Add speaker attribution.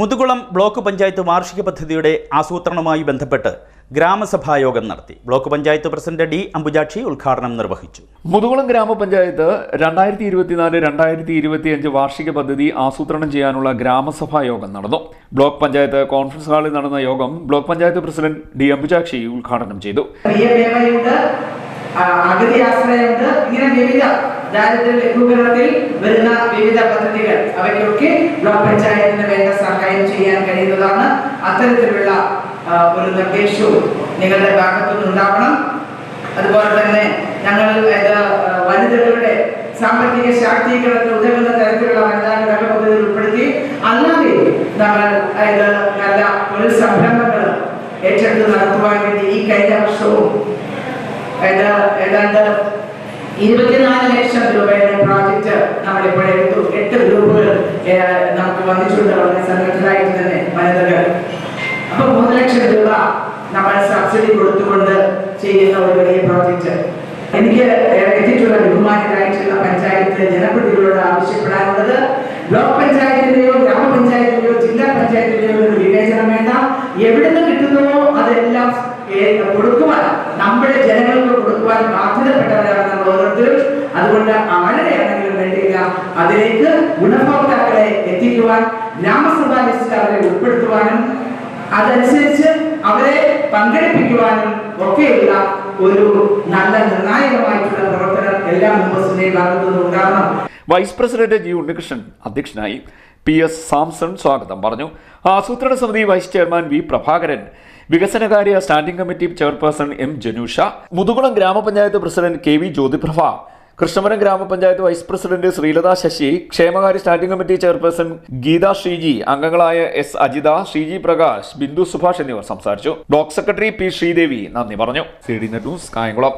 Speaker 1: Muthukulam block panchayat വാർഷിക പദ്ധതിയുടെ ആസൂത്രണവുമായി ബന്ധപ്പെട്ട് ഗ്രാമസഭായോഗം നടത്തി. Block panchayat president D Ambujakshi ഉദ്ഘാടനം നിർവഹിച്ചു.
Speaker 2: മുതുകുളം ഗ്രാമപഞ്ചായത്ത് രണ്ടായിരത്തി ഇരുപത്തിനാല് രണ്ടായിരത്തി ഇരുപത്തിയഞ്ച് വാർഷിക പദ്ധതി ആസൂത്രണം ചെയ്യാനുള്ള ഗ്രാമസഭായോഗം നടന്നു. ബ്ലോക്ക് പഞ്ചായത്ത് കോൺഫറൻസ് ഹാളിൽ നടന്ന യോഗം block panchayat president D Ambujakshi ഉദ്ഘാടനം ചെയ്തു.
Speaker 3: അഗതി ആശ്രയമുണ്ട്. ഇങ്ങനെ വിവിധ ദാരിദ്ര്യ ലഘൂകരണത്തിൽ വരുന്ന വിവിധ പദ്ധതികൾ അവയ്ക്കൊക്കെ ബ്ലോക്ക് പഞ്ചായത്തിന് വേണ്ട അത്തരത്തിലുള്ള ഒരു നിർദ്ദേശവും നിങ്ങളുടെ ഭാഗത്തുനിന്ന് ഉണ്ടാവണം അതുപോലെ തന്നെ ഞങ്ങൾ വനിതകളുടെ സാമ്പത്തിക ശാക്തീകരണത്തിന് ഉതകുന്ന തരത്തിലുള്ള വനിതാ ഘടക പദ്ധതിയിൽ ഉൾപ്പെടുത്തി അല്ലാതെ നമ്മൾ ഇത് നല്ല ഒരു സംരംഭങ്ങൾ ഏറ്റെടുത്ത് നടത്തുവാൻ വേണ്ടി ഈ കഴിഞ്ഞ വർഷവും ഏതാണ്ട് ഇരുപത്തിനാല് ലക്ഷം രൂപയുടെ പ്രോജക്റ്റ് നമ്മളിപ്പോൾ എടുത്തു. എട്ട് ഗ്രൂപ്പുകൾ നമുക്ക് വന്നിട്ടുണ്ട്. വളരെ സംഘടനയായിട്ട് സബ്സിഡി കൊടുത്തുകൊണ്ട് ചെയ്യുന്ന ഒരു വലിയ പ്രോജക്റ്റ് എനിക്ക് എത്തിയിട്ടുള്ള ബഹുമാനരായിട്ടുള്ള പഞ്ചായത്ത് ജനപ്രതിനിധികളോട് ആവശ്യപ്പെടാനുള്ളത് ബ്ലോക്ക് പഞ്ചായത്തിന്റെയോ ഗ്രാമപഞ്ചായത്തിന്റെയോ ജില്ലാ പഞ്ചായത്തിന്റെയോ ഒരു വിവേചനം വേണ്ട എവിടെ നിന്ന് കിട്ടുന്നുവോ അതെല്ലാം കൊടുക്കുവാൻ നമ്മുടെ ജനങ്ങൾക്ക് കൊടുക്കുവാൻ ബാധ്യതപ്പെട്ടവരാണ് നമ്മൾ ഓരോരുത്തരും. അതുകൊണ്ട് ആരുടെയാണെങ്കിലും വേണ്ടിയില്ല അതിലേക്ക് ഗുണഭോക്താക്കളെ എത്തിക്കുവാൻ ഗ്രാമസഭാ ലിസ്റ്റ് അവരെ ഉൾപ്പെടുത്തുവാനും അതനുസരിച്ച് അവരെ പങ്കെടുപ്പിക്കുവാനും ഒക്കെയുള്ള ഒരു നല്ല നിർണായകമായിട്ടുള്ള പ്രവർത്തനം എല്ലാ മെമ്പേഴ്സിന്റെയും ഭാഗത്തുനിന്ന് ഉണ്ടാകണം.
Speaker 2: വൈസ് പ്രസിഡന്റ് ജി ഉണ്ണികൃഷ്ണൻ അധ്യക്ഷനായി പി എസ് സാംസൺ സ്വാഗതം പറഞ്ഞു. ആസൂത്രണ സമിതി വൈസ് ചെയർമാൻ വി പ്രഭാകരൻ വികസനകാര്യ standing committee chairperson M Janusha Muthukulam ഗ്രാമപഞ്ചായത്ത് president K V Jyothiprabha Krishnapuram ഗ്രാമപഞ്ചായത്ത് വൈസ് പ്രസിഡന്റ് ശ്രീലത ശശി ക്ഷേമകാര്യ standing committee chairperson Geetha Sreeji അംഗങ്ങളായ എസ് അജിത ശ്രീജി പ്രകാശ് ബിന്ദു സുഭാഷ് എന്നിവർ സംസാരിച്ചു. ബ്ലോക്ക് സെക്രട്ടറി പി ശ്രീദേവി നന്ദി പറഞ്ഞു. C D news Kayamkulam.